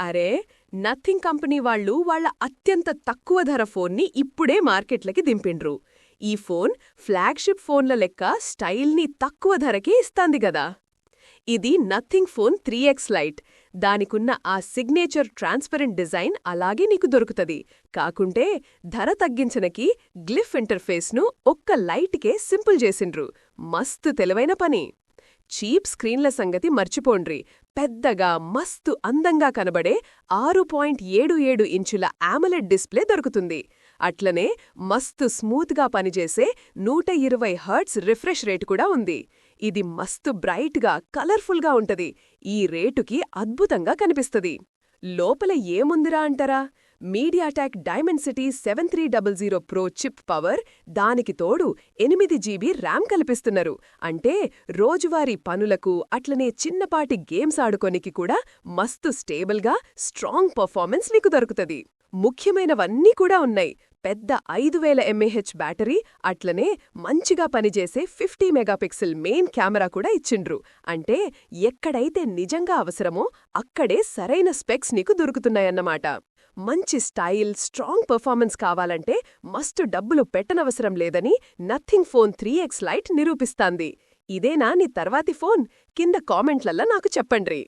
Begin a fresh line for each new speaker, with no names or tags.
అరే nothing company వాళ్ళు వాళ్ళ అత్యంత తక్కువ ధర ఫోన్ని ఇప్పుడే మార్కెట్లకి దింపిండ్రు. ఈ ఫోన్ ఫ్లాగ్షిప్ ఫోన్ల లెక్క స్టైల్ని తక్కువ ధరకే ఇస్తాంది గదా. ఇది nothing phone three X lite. దానికున్న ఆ సిగ్నేచర్ ట్రాన్స్పరెంట్ డిజైన్ అలాగే నీకు దొరుకుతది. కాకుంటే ధర తగ్గించనకి గ్లిఫ్ ఇంటర్ఫేస్ను ఒక్క లైట్కే సింపుల్ చేసిండ్రు. మస్తు తెలివైన పని. చీప్ స్క్రీన్ల సంగతి మర్చిపోండ్రి. పెద్దగా మస్తు అందంగా కనబడే ఆరు పాయింట్ ఏడు ఏడు ఇంచుల ఆమలెట్ డిస్ప్లే దొరుకుతుంది. అట్లనే మస్తు స్మూత్గా పనిచేసే నూట ఇరవై హర్ట్స్ రిఫ్రెష్ రేటు కూడా ఉంది. ఇది మస్తు బ్రైట్గా కలర్ఫుల్గా ఉంటది. ఈ రేటుకి అద్భుతంగా కనిపిస్తది. లోపల ఏముందిరా అంటారా? MediaTek Dimensity seven three double zero pro chip power దానికి తోడు ఎనిమిది జీబీ ర్యామ్ కల్పిస్తున్నారు. అంటే రోజువారీ పనులకు అట్లనే చిన్నపాటి గేమ్స్ ఆడుకోనికి కూడా మస్తు స్టేబుల్గా స్ట్రాంగ్ పర్ఫార్మెన్స్ నీకు దొరుకుతది. ముఖ్యమైనవన్నీ కూడా ఉన్నాయి. పెద్ద ఐదు వేల ఎంఏహెచ్ బ్యాటరీ అట్లనే మంచిగా పనిచేసే ఫిఫ్టీ మెగాపిక్సెల్ మెయిన్ కెమెరా కూడా ఇచ్చిండ్రు. అంటే ఎక్కడైతే నిజంగా అవసరమో అక్కడే సరైన స్పెక్స్ నీకు దొరుకుతున్నాయన్నమాట. మంచి స్టైల్ స్ట్రాంగ్ పర్ఫార్మెన్స్ కావాలంటే మస్తు డబ్బులు పెట్టనవసరం లేదని nothing phone three X lite నిరూపిస్తాంది. ఇదేనా నీ తర్వాతి ఫోన్? కింద కామెంట్లల్లో నాకు చెప్పండ్రి.